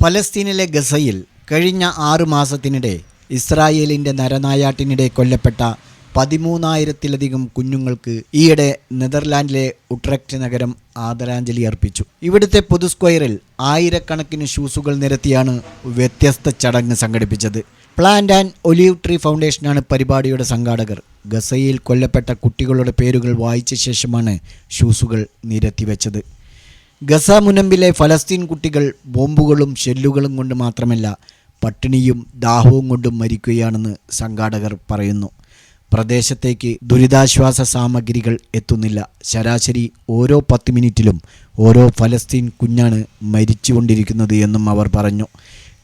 ഫലസ്തീനിലെ ഗസയിൽ കഴിഞ്ഞ ആറു മാസത്തിനിടെ ഇസ്രായേലിന്റെ നരനായാട്ടിനിടെ കൊല്ലപ്പെട്ട പതിമൂന്നായിരത്തിലധികം കുഞ്ഞുങ്ങൾക്ക് ഈയിടെ നെതർലാൻഡിലെ ഉട്രക്റ്റ് നഗരം ആദരാഞ്ജലി അർപ്പിച്ചു. ഇവിടുത്തെ പൊതു സ്ക്വയറിൽ ആയിരക്കണക്കിന് ഷൂസുകൾ നിരത്തിയാണ് വ്യത്യസ്ത ചടങ്ങ് സംഘടിപ്പിച്ചത്. പ്ലാന്റ് ആൻഡ് ഒലീവ് ട്രീ ഫൗണ്ടേഷനാണ് പരിപാടിയുടെ സംഘാടകർ. ഗസയിൽ കൊല്ലപ്പെട്ട കുട്ടികളുടെ പേരുകൾ വായിച്ച ശേഷമാണ് ഷൂസുകൾ നിരത്തിവെച്ചത്. ഗസ മുനമ്പിലെ ഫലസ്തീൻ കുട്ടികൾ ബോംബുകളും ഷെല്ലുകളും കൊണ്ട് മാത്രമല്ല പട്ടിണിയും ദാഹവും കൊണ്ടും മരിക്കുകയാണെന്ന് സംഘാടകർ പറയുന്നു. പ്രദേശത്തേക്ക് ദുരിതാശ്വാസ സാമഗ്രികൾ എത്തുന്നില്ല. ശരാശരി ഓരോ പത്ത് മിനിറ്റിലും ഓരോ ഫലസ്തീൻ കുഞ്ഞാണ് മരിച്ചുകൊണ്ടിരിക്കുന്നത് എന്നും അവർ പറഞ്ഞു.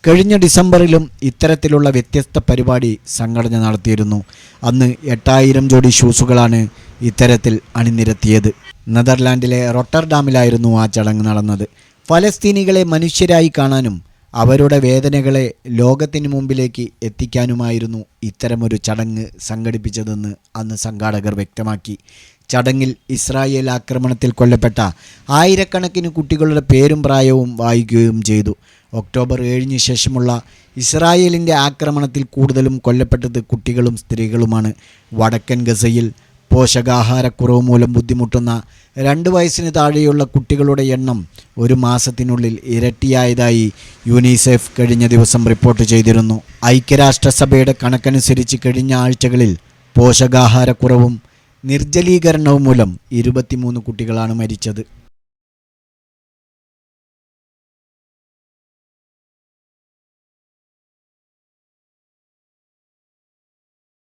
കഴിഞ്ഞ ഡിസംബറിലും ഇത്തരത്തിലുള്ള വ്യത്യസ്ത പരിപാടി സംഘടന നടത്തിയിരുന്നു. അന്ന് എട്ടായിരം ജോഡി ഷൂസുകളാണ് ഇത്തരത്തിൽ അണിനിരത്തിയത്. നെതർലാൻഡിലെ റൊട്ടർഡാമിലായിരുന്നു ആ ചടങ്ങ് നടന്നത്. ഫലസ്തീനികളെ മനുഷ്യരായി കാണാനും അവരുടെ വേദനകളെ ലോകത്തിന് മുമ്പിലേക്ക് എത്തിക്കാനുമായിരുന്നു ഇത്തരമൊരു ചടങ്ങ് സംഘടിപ്പിച്ചതെന്ന് അന്ന് സംഘാടകർ വ്യക്തമാക്കി. ചടങ്ങിൽ ഇസ്രായേൽ ആക്രമണത്തിൽ കൊല്ലപ്പെട്ട ആയിരക്കണക്കിന് കുട്ടികളുടെ പേരും പ്രായവും വായിക്കുകയും ചെയ്തു. ഒക്ടോബർ ഏഴിന് ശേഷമുള്ള ഇസ്രായേലിന്റെ ആക്രമണത്തിൽ കൂടുതലും കൊല്ലപ്പെട്ടത് കുട്ടികളും സ്ത്രീകളുമാണ്. വടക്കൻ ഗസയിൽ പോഷകാഹാരക്കുറവ് മൂലം ബുദ്ധിമുട്ടുന്ന രണ്ട് വയസ്സിന് താഴെയുള്ള കുട്ടികളുടെ എണ്ണം ഒരു മാസത്തിനുള്ളിൽ ഇരട്ടിയായതായി യുനിസെഫ് കഴിഞ്ഞ ദിവസം റിപ്പോർട്ട് ചെയ്തിരുന്നു. ഐക്യരാഷ്ട്രസഭയുടെ കണക്കനുസരിച്ച് കഴിഞ്ഞ ആഴ്ചകളിൽ പോഷകാഹാരക്കുറവും നിർജലീകരണവും മൂലം ഇരുപത്തിമൂന്ന് കുട്ടികളാണ് മരിച്ചത്.